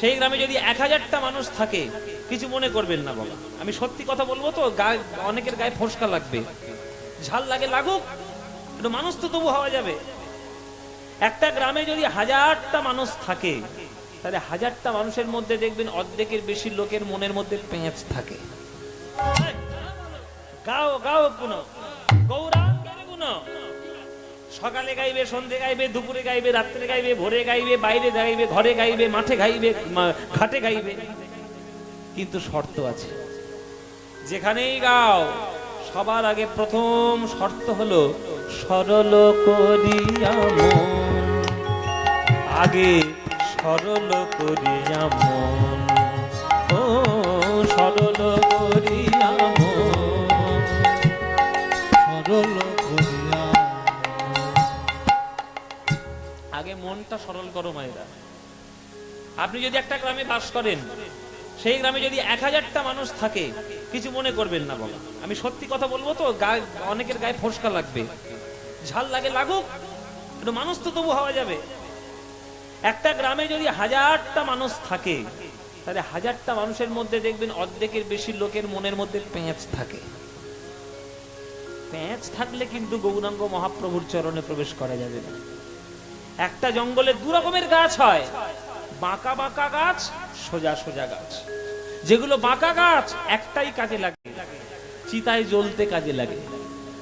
সেই গ্রামে যদি এক হাজারটা মানুষ থাকে, কিছু মনে করবেন না বাবা। আমি সত্যি কথা বলব তো গায়ে অনেকের গায়ে ফসকা লাগবে। ঝাল লাগে লাগুক, একটু মানুষ তো তবু হওয়া যাবে। একটা গ্রামে যদি হাজারটা মানুষ থাকে, তাহলে হাজারটা মানুষের মধ্যে দেখবেন অর্ধেকের বেশি লোকের মনের মধ্যে পেঁচ থাকে। গাও গাও গুণ। গৌরাঙ্গের গুণ। সকালে গাইবে সন্ধে গাইবে, দুপুরে গাইবে, রাত্রে গাইবে, ভোরে গাইবে, বাইরে গাইবে, ঘরে গাইবে, মাঠে গাইবে ঘাটে গাইবে। কিন্তু শর্ত আছে। যেখানেই গাও, সবার আগে প্রথম শর্ত হলো, সরল করিয়া মন। আগে সরল করিয়া মন। আগে সরল করো মায়েরা। আপনি যদি একটা গ্রামে বাস করেন, সেই গ্রামে যদি এক হাজারটা মানুষ থাকে, কিছু মনে করবেন না বাবা। আমি সত্যি কথা বলব তো গায়ে অনেকের গায়ে ফসকা লাগবে। ঝাল লাগে লাগুক মানুষ তো তবু হওয়া যাবে। একটা গ্রামে যদি হাজারটা মানুষ থাকে, তাহলে হাজারটা মানুষের মধ্যে দেখবেন অর্ধেকের বেশি লোকের মনের মধ্যে পেঁচ থাকে। পেঁচ থাকলে কিন্তু গৌরাঙ্গ মহাপ্রভুর চরণে প্রবেশ করা যাবে না। একটা জঙ্গলে দু রকমের গাছ হয়। বাঁকা বাঁকা গাছ, সোজা সোজা গাছ। যেগুলো বাঁকা গাছ, একটাই কাজে লাগে। চিতায় জ্বলতে কাজে লাগে।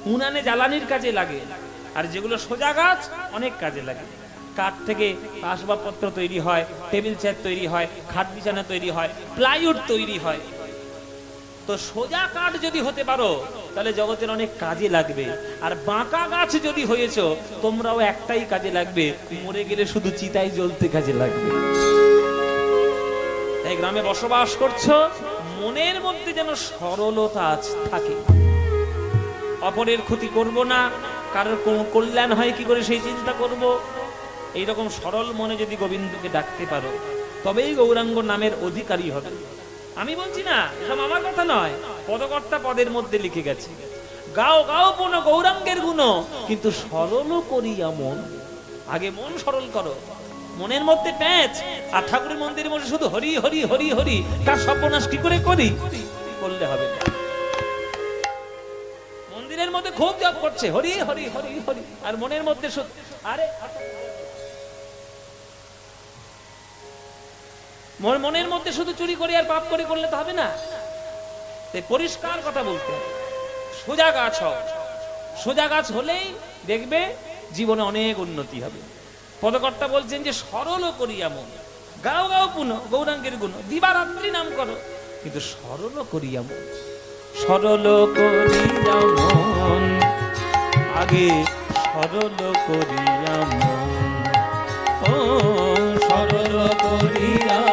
উনানে জ্বালানির কাজে লাগে। আর যেগুলো সোজা গাছ, অনেক কাজে লাগে। কাঠ থেকে আসবাবপত্র তৈরি হয়, টেবিল চেয়ার তৈরি হয়, খাট বিছানা তৈরি হয়, প্লাইউড তৈরি হয়। তো সোজা কাঠ যদি হতে পারো তাহলে জগতের অনেক কাজে লাগবে। আর বাঁকা গাছ যদি হয়েছ, তোমরাও একটাই কাজে লাগবে। মরে গেলে শুধু চিতাই জ্বলতে কাজে লাগবে। তাই গ্রামে বসবাস করছ, মনের মধ্যে যেন সরলতা থাকে। অপরের ক্ষতি করব না, কারোর কল্যাণ হয় কি করে সেই চিন্তা করব? এইরকম সরল মনে যদি গোবিন্দকে ডাকতে পারো, তবেই গৌরাঙ্গ নামের অধিকারী হবে। আমি বলছি না এসব আমার কথা নয়। পদকর্তা পদের মধ্যে লিখে গেছে, গাও গাও পুন গৌরাঙ্গের গুণ, কিন্তু সরল করিয়া মন। আগে মন সরল করো, মনের মধ্যে প্যাঁচ, আর ঠাকুরের মন্দিরে বসে শুধু হরি হরি হরি হরি, তার সর্বনাশ কি করে করি? করলে হবে। মন্দিরের মধ্যে খুব জপ করছে, হরি হরি হরি হরি, আর মনের মধ্যে শুধু, আরে মনের মধ্যে শুধু চুরি করে আর পাপ করে করলে তো হবে না। পরিষ্কার কথা বলতে। সোজা গাছ হোক সোজা গাছ হলেই দেখবে জীবনে অনেক উন্নতি হবে। পদকর্তা বলছেন যে সরল করিয়া মন গাও গাও পুন, গৌরাঙ্গের গুণ। দিবারাত্রি নাম করো। কিন্তু সরল করিয়া মন সরল করিয়া মন আগে সরল করিয়া মন ও সরল করিয়া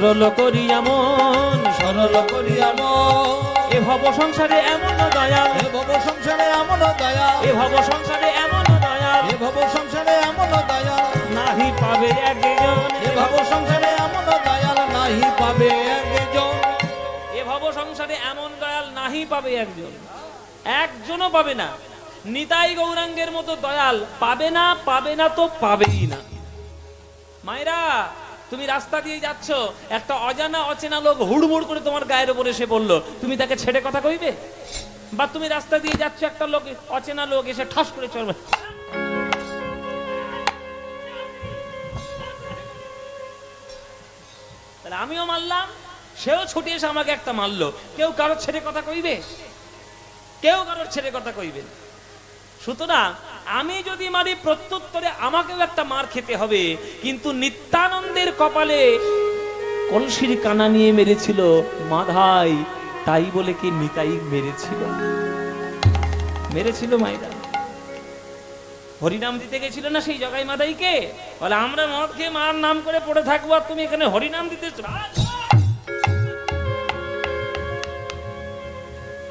সরল করিয়া মন সরল করিয়া মন। এ ভব সংসারে এমন দয়াল। এ ভব সংসারে এমন দয়া এ ভব সংসারে এমন দয়াল। এ ভব সংসারে এমন দয়া নাহি পাবে একজন। এ ভব সংসারে এমন দয়াল নাহি পাবে একজন। এ ভব সংসারে এমন দয়াল নাহি পাবে একজন। একজনও পাবে না। নিতাই গৌরাঙ্গের মতো দয়াল পাবে না পাবে না তো পাবেই না। মায়েরা তুমি রাস্তা দিয়ে যাচ্ছ, একটা অজানা অচেনা লোক হুড়মুড় করে তোমার গায়ের উপর এসে বলল তুমি তাকে ছেড়ে কথা কইবে? বা তুমি রাস্তা দিয়ে যাচ্ছ, একটা লোক, অচেনা লোক এসে ঠাস করে চলবে তাহলে আমিও মারলাম, সেও ছুটে এসে আমাকে একটা মারলো। কেউ কারোর ছেড়ে কথা কইবে? কেউ কারোর ছেড়ে কথা কইবে সুতরাং আমি যদি মারি প্রত্যুত্তরে আমাকেও একটা মার খেতে হবে, কিন্তু নিত্যানন্দের কপালে কলসির কানা নিয়ে মেরেছিল মাধাই, তাই বলে কি নিতাই মেরেছিল? মেরেছিল মাইরা হরিনাম দিতে গেছিল না সেই জগাই মাদাইকে বলে, আমরা মদ খেয়ে মার নাম করে পড়ে থাকব আর তুমি এখানে হরিনাম দিতে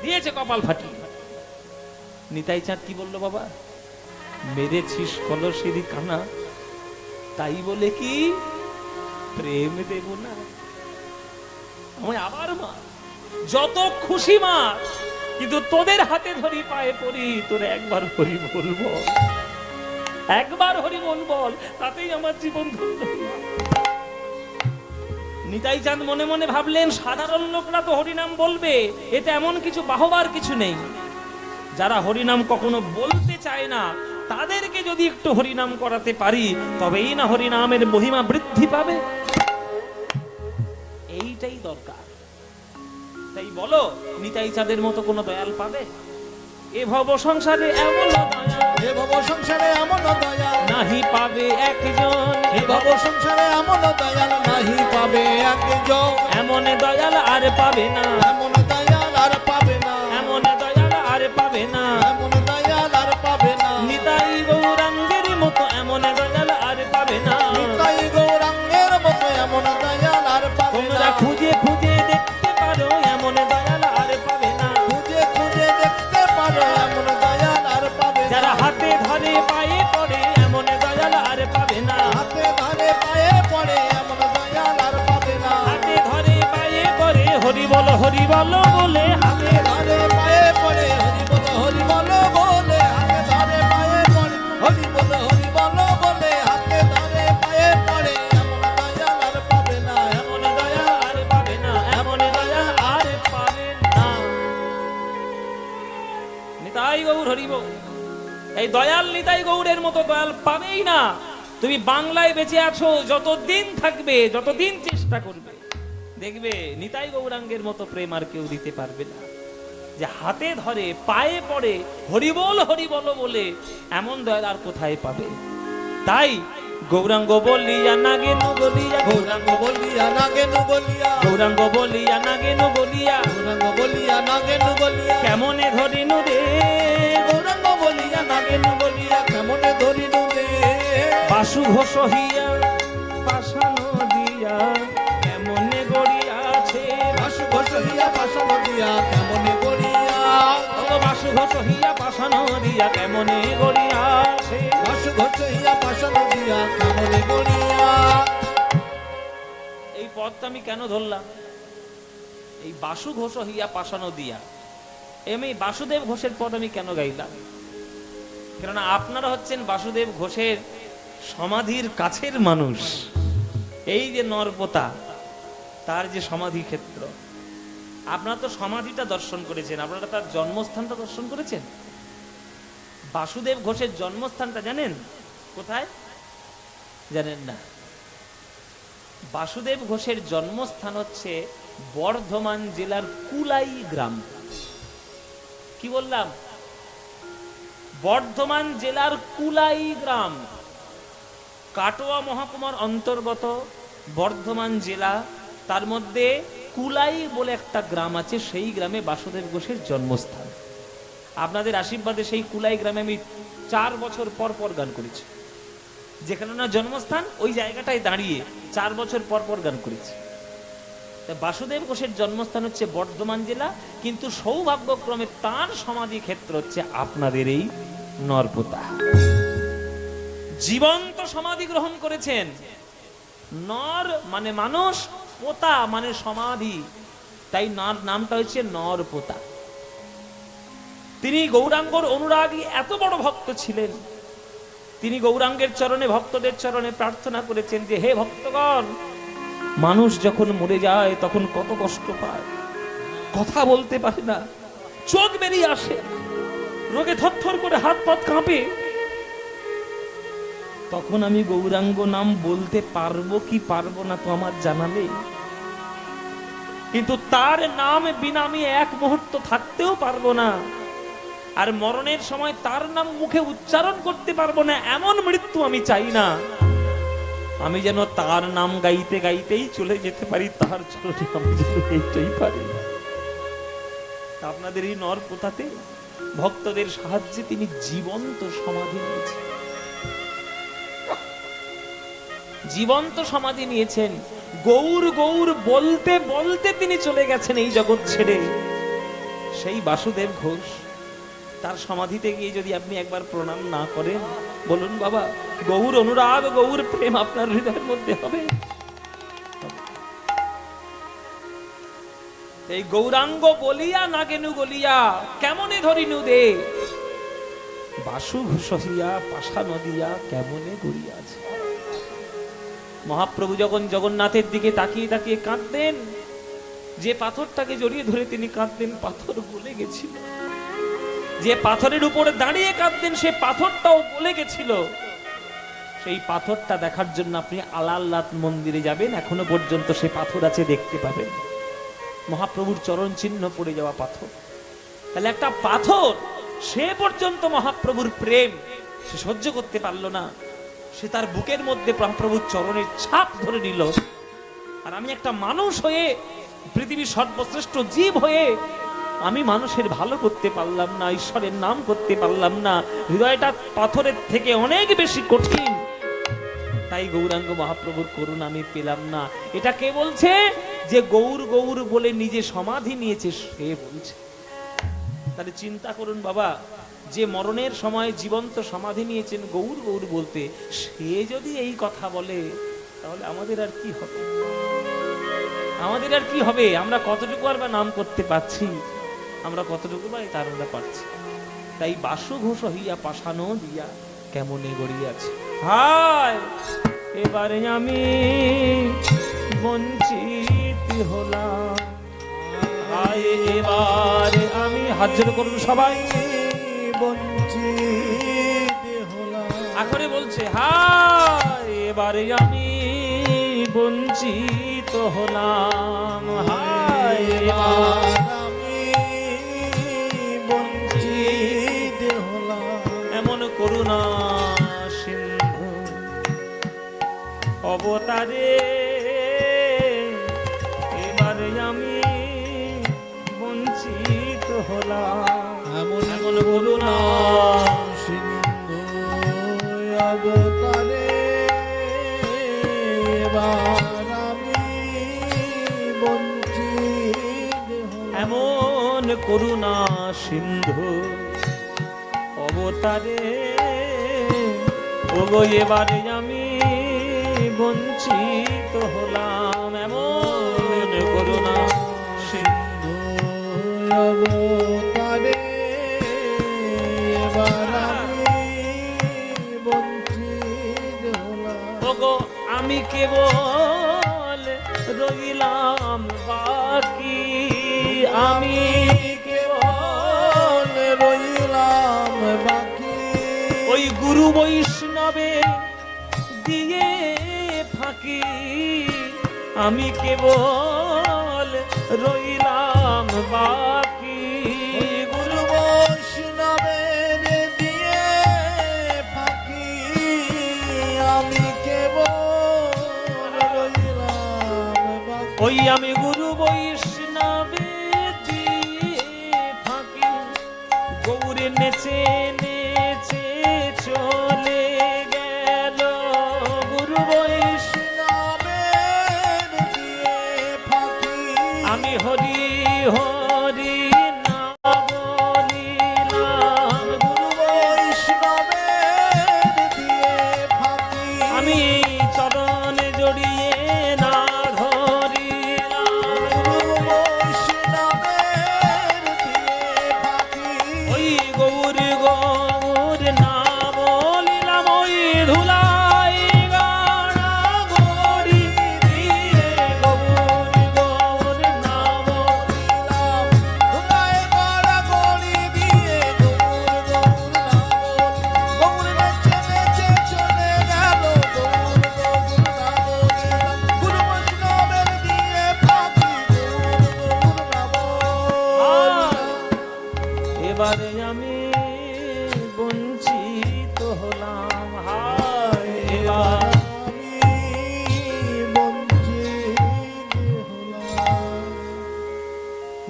দিয়েছে কপাল ফাটিয়ে। নিতাই চাঁদ কি বলল বাবা? মেরেছিস কলসিরি কানা। তাই বলে কি? প্রেম দেব না। আমি আবার মা যত খুশি মা কিন্তু তোদের হাতে ধরি পায়ে পড়ি, তোরে একবার হরি বলব একবার হরি বল বল, তাতেই আমার জীবন ধন্য নিতাই চাঁদ মনে মনে ভাবলেন, সাধারণ লোকরা তো হরিনাম বলবে, এতে এমন কিছু বাহবার কিছু নেই। যারা হরিনাম কখনো বলতে চায় না তাদেরকে যদি একটু হরিনাম করাতে পারি তবেই না হরিনামের মহিমা বৃদ্ধি পাবে। এইটাই দরকার। তাই বলো নিতাই চাঁদের মতো কোনো দয়াল পাবে? এ ভব সংসারে এমন হে ভব সংসারে এমন দয়াল। নাহি পাবে একজন। হে ভব সংসারে এমন দয়াল। নাহি পাবে একজন। এমন দয়াল আর পাবে না। এমন দয়াল আর পাবে না। এমন দয়াল আর পাবে না। এমন খুঁজে খুঁজে দেখতে পারো এমন দয়াল আর পাবে না। খুঁজে খুঁজে দেখতে পারো এমন দয়াল আর পাবে যারা হাতে ধরে পায়ে পড়ে এমন দয়াল আর পাবে না। হাতে ধরে পায়ে পড়ে এমন দয়াল আর পাবে না। হাতে ধরে পায়ে পড়ে হরি বল হরি বল বলে হাতে এই দয়াল নিতাই গৌরের মতো দয়াল পাবেই না। তুমি বাংলায় বেঁচে আছো যতদিন থাকবে যতদিন চেষ্টা করবে। দেখবে নিতাই গৌরাঙ্গের মতো প্রেম আর কেউ দিতে পারবে না। যে হাতে ধরে পায়ে পড়ে হরিবল হরিবল বলে এমন দয়াল আর কোথায় পাবে? তাই গৌরাঙ্গ বলিয়া নাগে বলিয়া গৌরাঙ্গ বলিয়া নাগেনু বলিয়া গৌরাঙ্গ বলিয়া নাগেনু বলিয়া গৌরাঙ্গ বলিয়া নাগেনু বলিয়া। কেমনে ধরিনু রে? নাগেনু বলিয়া কেমনে বাসু ঘোষ হইয়া পাশানো দিয়া কেমনে গড়িয়াছে? বাসু ঘষিয়া বাসন দিয়া কেমনে গড়িয়া? বাসু ঘোষ হইয়া পাশানো দিয়া কেমনে গড়িয়াছে? বাসু ঘষিয়া বাসন দিয়া কেমনে গড়িয়া? এই পদটা আমি কেন ধরলাম? এই বাসু ঘোষ হইয়া পাশানো দিয়া। আমি বাসুদেব ঘোষের পদ আমি কেন গাইলাম? কেননা আপনারা হচ্ছেন বাসুদেব ঘোষের সমাধির কাছের মানুষ। এই যে নরপোতা, তার যে সমাধি ক্ষেত্র, আপনারা তো সমাধিটা দর্শন করেছেন, আপনারা তার জন্মস্থানটা দর্শন করেছেন? বাসুদেব ঘোষের জন্মস্থানটা জানেন? কোথায়? জানেন না। বাসুদেব ঘোষের জন্মস্থান হচ্ছে বর্ধমান জেলার কুলাই গ্রাম। কি বললাম? বর্ধমান জেলার কুলাই গ্রাম, কাটোয়া মহকুমার অন্তর্গত বর্ধমান জেলা। তার মধ্যে কুলাই বলে একটা গ্রাম আছে, সেই গ্রামে বাসুদেব ঘোষের জন্মস্থান। আপনাদের আশীর্বাদে সেই কুলাই গ্রামে আমি চার বছর পর পর গান করেছি। যেখানে ওনার জন্মস্থান, ওই জায়গাটায় দাঁড়িয়ে চার বছর পর পর গান করেছি। বাসুদেব ঘোষের জন্মস্থান হচ্ছে বর্ধমান জেলা, কিন্তু সৌভাগ্যক্রমে তার সমাধি ক্ষেত্র হচ্ছে আপনাদের এই নরপোতা। জীবন্ত সমাধি গ্রহণ করেছেন। নর মানে মানুষ, পোতা মানে সমাধি। তাই নর নামটা হচ্ছে নরপোতা। তিনি গৌরাঙ্গর অনুরাগী এত বড় ভক্ত ছিলেন। তিনি গৌরাঙ্গের চরণে, ভক্তদের চরণে প্রার্থনা করেছেন যে, হে ভক্তগণ মানুষ যখন মরে যায়, তখন কত কষ্ট পায়। কথা বলতে পারে না। চোখ বেরিয়ে আসে। রোগে থরথর করে হাত পাত কাঁপে। তখন আমি গৌরাঙ্গ নাম বলতে পারব কি পারব না তো আমার জানালে কিন্তু তার নাম বিনা আমি এক মুহূর্ত থাকতেও পারব না। আর মরণের সময় তার নাম মুখে উচ্চারণ করতে পারব না, এমন মৃত্যু আমি চাই না। আমি যেন তার নাম গাইতে গাইতেই চলে যেতে পারি, তার চরণে আমি যেন পারি। আপনাদের এই নর পোতাতে ভক্তদের সাহায্যে তিনি জীবন্ত সমাধি নিয়েছেন। জীবন্ত সমাধি নিয়েছেন। গৌর গৌর বলতে বলতে তিনি চলে গেছেন এই জগৎ ছেড়ে। সেই বাসুদেব ঘোষ, তার সমাধিতে গিয়ে যদি আপনি একবার প্রণাম না করেন বলুন বাবা, গৌর অনুরাগ, গৌর প্রেম আপনার হৃদয়ের মধ্যে হবে। এই গৌরাঙ্গ বলিয়া, নাগেনু গলিয়া কেমনে ধরিনু দে? বাসু ঘুষিয়া পাশা নদিয়া, কেমনে গড়িয়াছে? মহাপ্রভু যখন জগন্নাথের দিকে তাকিয়ে তাকিয়ে কাঁদতেন, যে পাথরটাকে জড়িয়ে ধরে তিনি কাঁদতেন, পাথর গলে গেছিল। যে পাথরের উপরে দাঁড়িয়ে কাঁদতেন, সে পাথরটাও গলে গেছিল। সেই পাথরটা দেখার জন্য আপনি আলাল্লাত মন্দিরে যাবেন, এখনও পর্যন্ত সে পাথর আছে, দেখতে পাবেন। মহাপ্রভুর চরণ চিহ্ন পড়ে যাওয়া পাথর। তাহলে একটা পাথর, সে পর্যন্ত মহাপ্রভুর প্রেম, সে সহ্য করতে পারল না। সে তার বুকের মধ্যে মহাপ্রভুর চরণের ছাপ ধরে নিল। আর আমি একটা মানুষ হয়ে, পৃথিবীর সর্বশ্রেষ্ঠ জীব হয়ে আমি মানুষের ভালো করতে পারলাম না, ঈশ্বরের নাম করতে পারলাম না, হৃদয়টা পাথরের থেকে অনেক বেশি কঠিন। তাই গৌরাঙ্গ মহাপ্রভুর করুণা আমি পেলাম না। এটা কে বলছে? যে গৌর গৌর বলে নিজে সমাধি নিয়েছে, সে বলছে। তাহলে চিন্তা করুন বাবা, যে মরণের সময় জীবন্ত সমাধি নিয়েছেন গৌর গৌর বলতে, সে যদি এই কথা বলে, তাহলে আমাদের আর কি হবে? আমাদের আর কি হবে? আমরা কতটুকু আর বা নাম করতে পারছি? আমরা কতটুকু বা তার আমরা পারছি তাই বাসু ঘোষ হইয়া পাশানো দিয়া কেমনে গড়িয়াছে? হায় এবারে আমি বঞ্চিত হলাম। হায় এবারে আমি হাত জোড় করুন সবাই। বঞ্চিত হলাম। আখরে বলছে হায় এবারে আমি বঞ্চিত হলাম। হায় এবার করুণা সিন্ধু অবতারে এবারে আমি বঞ্চিত হলাম। এমন এমন করুণা সিন্ধু অবতারে এবার আমি বঞ্চিত এমন করুণা সিন্ধু অবতারে ওগো, এবারে আমি বঞ্চিত হলাম। এমন করুণা সিন্ধু এবার আমি বঞ্চিত হলাম। আমি কেবল রইলাম বাকি। আমি গুরু বৈষ্ণবে দিয়ে ফাঁকি আমি কেবল রইলাম বাকি। গুরু বৈষ্ণবের দিয়ে ফাঁকি আমি কেবল রইলাম ওই আমি গুরু বৈষ্ণবে দিয়ে ফাঁকি গৌরে নেচে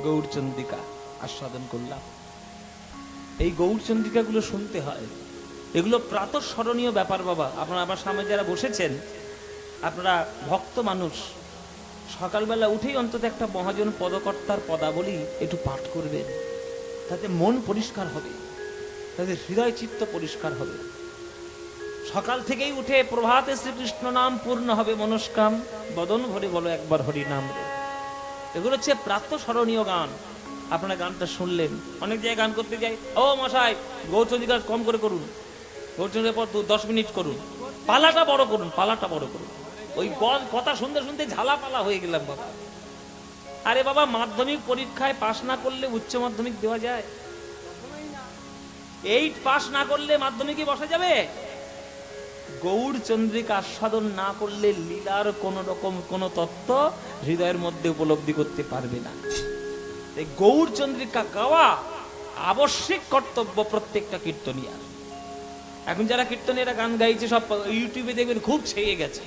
গৌরচন্দিকা আস্বাদন করলাম। এই গৌরচন্দিকাগুলো শুনতে হয়। এগুলো প্রাতঃস্মরণীয় ব্যাপার বাবা। আপনারা আমার সামনে যারা বসেছেন, আপনারা ভক্ত মানুষ, সকালবেলা উঠেই অন্তত একটা মহাজন পদকর্তার পদাবলী একটু পাঠ করবেন। তাতে মন পরিষ্কার হবে, তাতে হৃদয় চিত্ত পরিষ্কার হবে। সকাল থেকেই উঠে প্রভাতে শ্রীকৃষ্ণ নাম পূর্ণ হবে মনস্কাম। বদন ভরে বলো একবার হরি নাম রে। এগুলো হচ্ছে প্রাত্য স্মরণীয় গান। আপনারা গানটা শুনলেন। অনেক জায়গায় গান করতে যাই। ও মশাই গৌরচন্দ্রিকা কম করে করুন। গৌরচন্দ্রের পর দশ মিনিট করুন। পালাটা বড় করুন, পালাটা বড় করুন। ওই কথা শুনতে শুনতে ঝালা পালা হয়ে গেলাম বাবা। আরে বাবা, মাধ্যমিক পরীক্ষায় পাশ না করলে উচ্চ মাধ্যমিক দেওয়া যায়? এইট পাস না করলে মাধ্যমিকে বসা যাবে? গৌর চন্দ্রিকা আস্বাদন না করলে লীলার কোন রকম কোন তত্ত্ব হৃদয়ের মধ্যে উপলব্ধি করতে পারবে না। এই গৌর গাওয়া আবশ্যিক কর্তব্য প্রত্যেকটা কীর্তনিয়ার। এখন যারা কীর্তনীরা গান গাইছে, সব ইউটিউবে দেখবেন খুব ছেয়ে গেছে।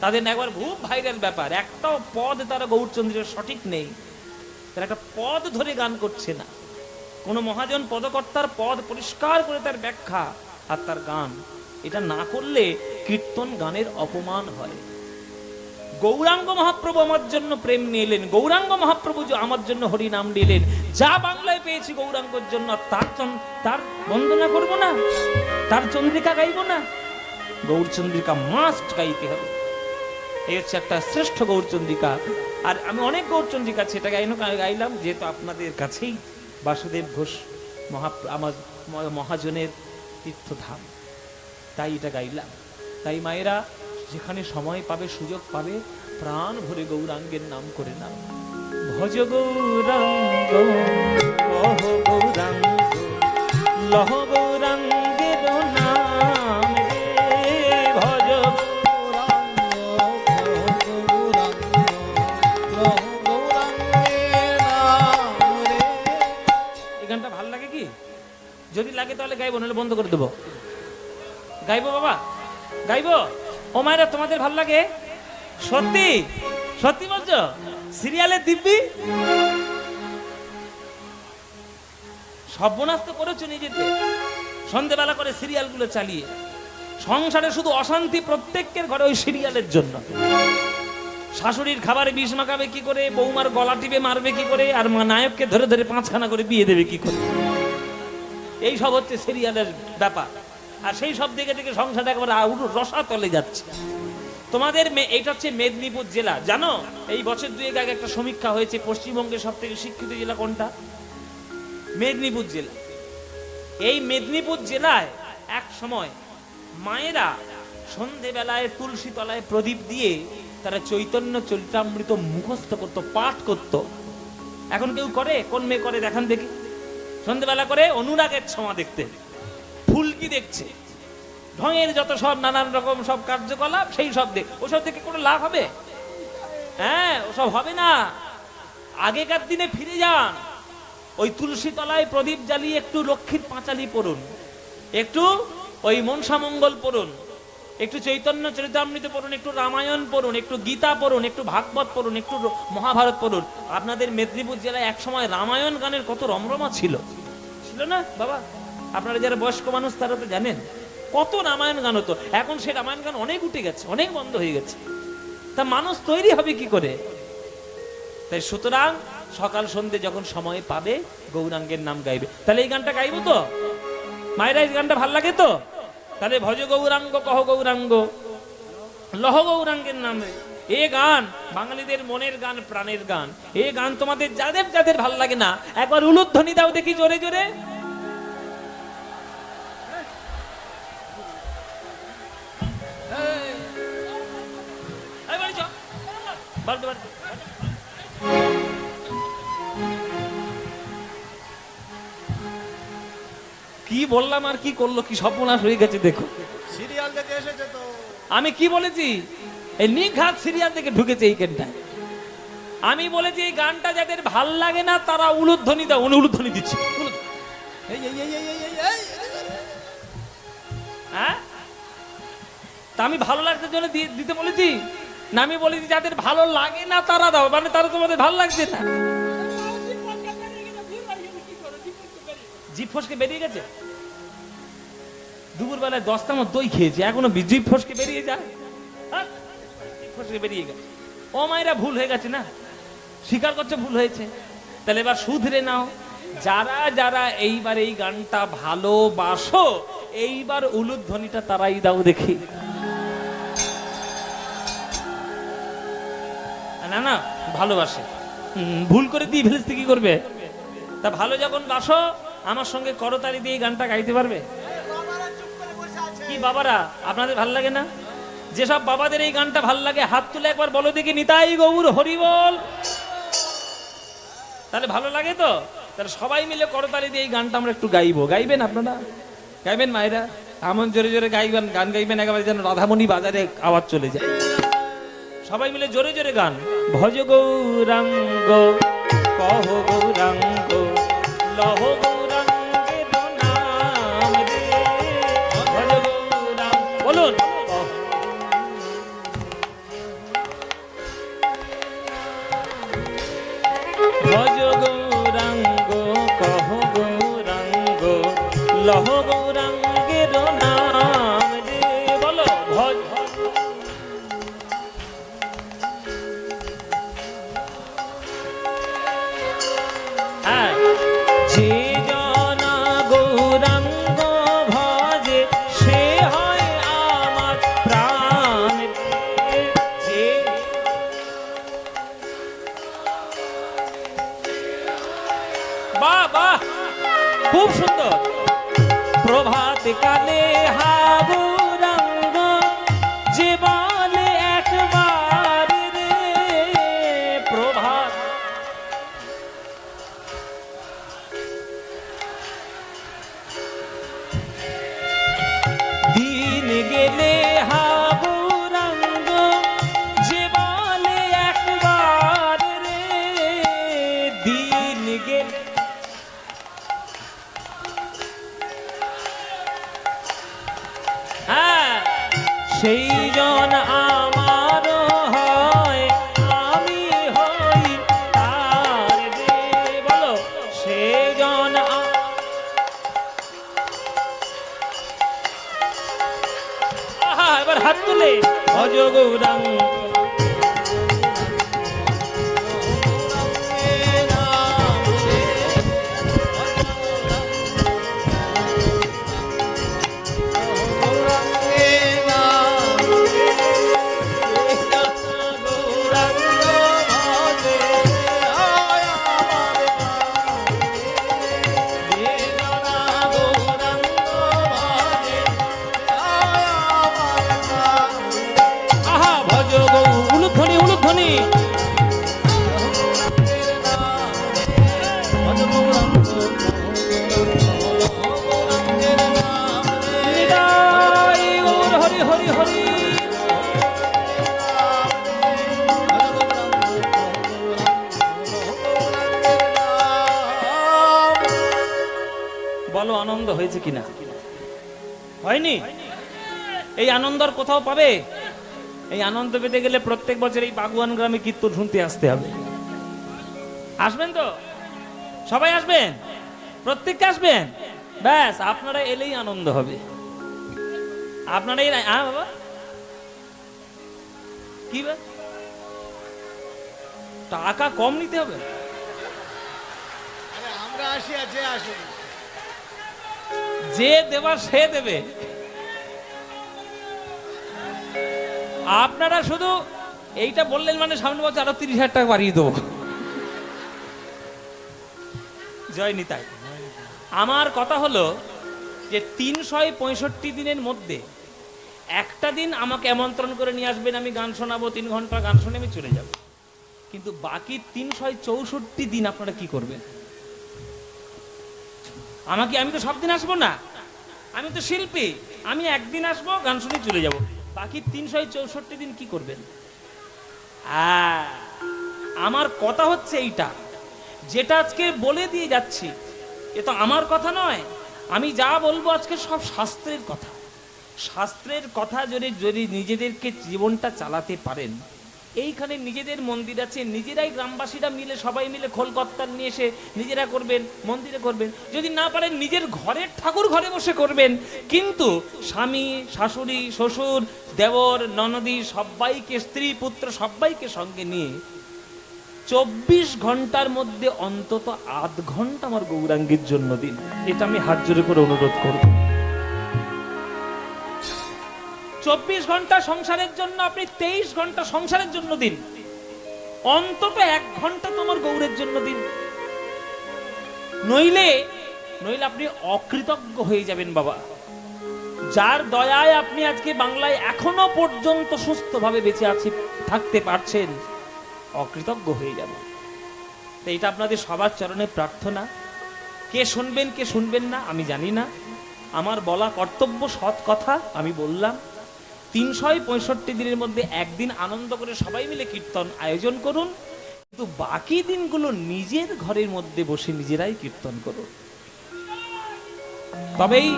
তাদের একবার খুব ভাইরাল ব্যাপার, একটাও পদ তারা গৌরচন্দ্রের সঠিক নেই। তারা একটা পদ ধরে গান করছে না। কোন মহাজন পদকর্তার পদ পরিষ্কার করে তার ব্যাখ্যা আর তার গান। এটা না করলে কীর্তন গানের অপমান হয়। গৌরাঙ্গ মহাপ্রভু আমার জন্য প্রেম নিয়ে এলেন গৌরাঙ্গ মহাপ্রভু আমার জন্য হরি নাম নিলেন যা বাংলায় পেয়েছি গৌরাঙ্গর জন্য তার তার বন্দনা করব না, তার চন্দ্রিকা গাইব না গৌরচন্দ্রিকা মাস্ট গাইতে হবে। এই হচ্ছে একটা শ্রেষ্ঠ গৌরচন্দ্রিকা আর আমি অনেক গৌরচন্দ্রিকা এটা গাইনো গাইলাম, যেহেতু আপনাদের কাছেই বাসুদেব ঘোষ মহা আমার মহাজনের তীর্থধাম। তাই এটা গাইলাম। তাই মায়েরা, যেখানে সময় পাবে, সুযোগ পাবে, প্রাণ ভরে গৌরাঙ্গের নাম করে নাম। ভজ গৌরাঙ্গ লহ গৌরাঙ্গের নাম ভজ এই গানটা ভালো লাগে কি? যদি লাগে তাহলে গাইবো নাহলে বন্ধ করে দেবো। গাইবো বাবা, গাইবো। ও মায়েরা, তোমাদের ভালো লাগে? সত্যি? সত্যি বলছো? সিরিয়ালের দিব্যি? সর্বনাশ তো করেছ নিজেতে সন্ধেবেলা করে সিরিয়ালগুলো চালিয়ে। সংসারে শুধু অশান্তি প্রত্যেকের ঘরে ওই সিরিয়ালের জন্য। শাশুড়ির খাবারে বিষ মাখাবে কি করে? বৌমার গলা টিপে মারবে কি করে? আর মা নায়ককে ধরে ধরে পাঁচখানা করে বিয়ে দেবে কি করে? এই সব হচ্ছে সিরিয়ালের ব্যাপার। আর সেই সব দিকে দেখে সংসারটা একেবারে আউট রসা তলে যাচ্ছে। তোমাদের এটা হচ্ছে মেদিনীপুর জেলা। জানো? এই বছর দুয়েক আগে একটা সমীক্ষা হয়েছে পশ্চিমবঙ্গের সব থেকে শিক্ষিত জেলা কোনটা? মেদিনীপুর জেলা। এই মেদিনীপুর জেলায় এক সময় মায়েরা সন্ধেবেলায় তুলসী তলায় প্রদীপ দিয়ে তারা চৈতন্য চরিতামৃত মুখস্থ করত, পাঠ করত। এখন কেউ করে? কোন মেয়ে করে? দেখান দেখি। সন্ধেবেলা করে অনুরাগের ছোঁয়া দেখতে। ফুলকি দেখছে? ঢঙের যত সব নানান রকম সব কার্যকলাপ, সেই সব দেখ ওসব দেখে কোনো লাভ হবে? হ্যাঁ ওসব হবে না। আগেকার দিনে ফিরে যান। ওই তুলসী তলায় প্রদীপ জ্বালিয়ে একটু লক্ষ্মীর পাঁচালি পড়ুন। একটু ওই মনসা মঙ্গল পড়ুন। একটু চৈতন্য চরিতামৃত পড়ুন, একটু রামায়ণ পড়ুন, একটু গীতা পড়ুন, একটু ভাগবত পড়ুন, একটু মহাভারত পড়ুন। আপনাদের মেদিনীপুর জেলায় একসময় রামায়ণ গানের কত রমরমা ছিল? ছিল না, বাবা? আপনারা যারা বয়স্ক মানুষ, তারা তো জানেন। কত রামায়ণ গান হতো। এখন সে রামায়ণ গান অনেক উঠে গেছে, অনেক বন্ধ হয়ে গেছে। তা মানুষ তৈরি হবে কি করে? তাই সুতরাং সকাল সন্ধে যখন সময় পাবে, গৌরাঙ্গের নাম গাইবে। তাহলে এই গানটা গাইবো তো? মায়েরা এই গানটা ভালো লাগে তো? তাহলে ভজ গৌরাঙ্গ, কহ গৌরাঙ্গ। লহ গৌরাঙ্গের নামে এ গান বাঙালিদের মনের গান, প্রাণের গান। এ গান তোমাদের যাদের যাদের ভালো লাগে না, একবার উলুধ্বনি দাও দেখি জোরে জোরে। কি বললাম আর কি করল কি সর্বনাশ হয়ে গেছে দেখো। সিরিয়াল দেখে এসেছে তো। আমি কি বলেছি? এই নিঘাত সিরিয়াল থেকে ঢুকেছে এই গানটায় আমি বলেছি এই গানটা যাদের ভালো লাগে না তারা উলুধ্বনি দাও উনি উলুধ্বনি দিচ্ছে। হ্যাঁ? তা আমি ভালো লাগতে জন্য দিতে বলেছি? না, আমি বলেছি যাদের ভালো লাগে না, তারা দাও। মানে তারা তোমাদের ভালো লাগছে না। জিভ ফসকে বেরিয়ে গেছে? দুপুর বেলায় দশটা মতো দই খেয়েছে, এখনও জিভ ফসকে বেরিয়ে যায়। হ্যাঁ? ফসকে বেরিয়ে গেছে। ও মায়েরা ভুল হয়ে গেছে না? স্বীকার করছে ভুল হয়েছে? তাহলে এবার শুধরে নাও। যারা যারা এইবার এই গানটা ভালোবাসো, এইবার উলুধ্বনিটা তারাই দাও দেখি। না না, ভালোবাসে। ভুল করে দিয়ে ফেলেছে কি করবে? তা ভালো যখন বাসো, আমার সঙ্গে করতালি দিয়ে গানটা গাইতে পারবে? কি বাবারা, আপনাদের ভালো লাগে না? যেসব বাবাদের এই গানটা ভালো লাগে, হাত তুলে একবার বলো দেখি, নিতাই গৌর হরিবল তাহলে ভালো লাগে তো? তাহলে সবাই মিলে করতালি দিয়ে এই গানটা আমরা একটু গাইবো। গাইবেন আপনারা? গাইবেন মায়েরা? এমন জোরে জোরে গাইবেন, গান গাইবেন, একেবারে যেন রাধামণি বাজারে আওয়াজ চলে যায়। সবাই মিলে জোরে জোরে গান। ভজ গৌরাঙ্গ, কহ গৌরাঙ্গ, লহ গৌরাঙ্গের নাম ভজ গৌরাঙ্গ, বলুন। ভজ গৌরাঙ্গ, কহ গৌরাঙ্গ, লহ গৌরাঙ্গের নাম রে। বলো, ভজ প্রভাত হয়েছে কিনা? হয়নি? এই আনন্দ আর কোথাও পাবে? এই আনন্দ পেতে গেলে প্রত্যেক বছর এই বাগুয়ান গ্রামে কীর্তন শুনতে আসতে হবে। আসবেন তো? সবাই আসবেন? প্রত্যেককে আসবেন? ব্যাস, আপনারা এলেই আনন্দ হবে। আপনারা এই হ্যাঁ বাবা? কি টাকা কম নিতে হবে। আমরা আসি আর যে আসুন যে দেবার সে দেবে। আপনারা শুধু এইটা বললেন মানে সামনে বছর আরও তিরিশ হাজার টাকা বাড়িয়ে দেবো। জয় নিতাই। আমার কথা হলো যে তিনশো পঁয়ষট্টি দিনের মধ্যে একটা দিন আমাকে আমন্ত্রণ করে নিয়ে আসবেন আমি গান শোনাবো তিন ঘণ্টা গান শুনে আমি চলে যাব। কিন্তু বাকি তিনশো চৌষট্টি দিন আপনারা কি করবেন? আমাকে আমি তো সব দিন আসব না। আমি তো শিল্পী। আমি একদিন আসব গান শুনে চলে যাব। বাকি তিনশো চৌষট্টি দিন কি করবেন? আহ, আমার কথা হচ্ছে এইটা। যেটা আজকে বলে দিয়ে যাচ্ছি এ তো আমার কথা নয়। আমি যা বলব আজকে সব শাস্ত্রের কথা। শাস্ত্রের কথা যদি যদি নিজেদেরকে জীবনটা চালাতে পারেন এইখানে নিজেদের মন্দির আছে, নিজেরাই গ্রামবাসীরা মিলে, সবাই মিলে খোলকর্তার নিয়ে এসে নিজেরা করবেন, মন্দিরে করবেন। যদি না পারেন, নিজের ঘরের ঠাকুর ঘরে বসে করবেন। কিন্তু স্বামী, শাশুড়ি, শ্বশুর, দেবর, ননদী সবাইকে, স্ত্রী, পুত্র সবাইকে সঙ্গে নিয়ে চব্বিশ ঘণ্টার মধ্যে অন্তত আধ ঘণ্টা আমার গৌরাঙ্গীর জন্য দিন এটা আমি হাত জোরে করে অনুরোধ করব। চব্বিশ ঘণ্টা সংসারের জন্য, আপনি তেইশ ঘণ্টা সংসারের জন্য দিন। অন্তত এক ঘণ্টা তোমার গৌরের জন্য দিন। নইলে নইলে আপনি অকৃতজ্ঞ হয়ে যাবেন বাবা। যার দয়ায় আপনি আজকে বাংলায় এখনও পর্যন্ত সুস্থভাবে বেঁচে আছে, থাকতে পারছেন, অকৃতজ্ঞ হয়ে যাবেন তো এটা আপনাদের সবার চরণে প্রার্থনা। কে শুনবেন কে শুনবেন না, আমি জানি না। আমার বলা কর্তব্য সৎ কথা, আমি বললাম। তিনশো পঁয়ষট্টি দিনের মধ্যে একদিন আনন্দ করে সবাই মিলে কীর্তন আয়োজন করুন। কিন্তু বাকি দিনগুলো নিজের ঘরের মধ্যে বসে নিজেরাই কীর্তন করুন। তবেই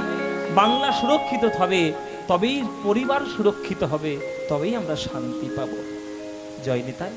বাংলা সুরক্ষিত হবে, তবেই পরিবার সুরক্ষিত হবে, তবেই আমরা শান্তি পাব। জয় নিতাই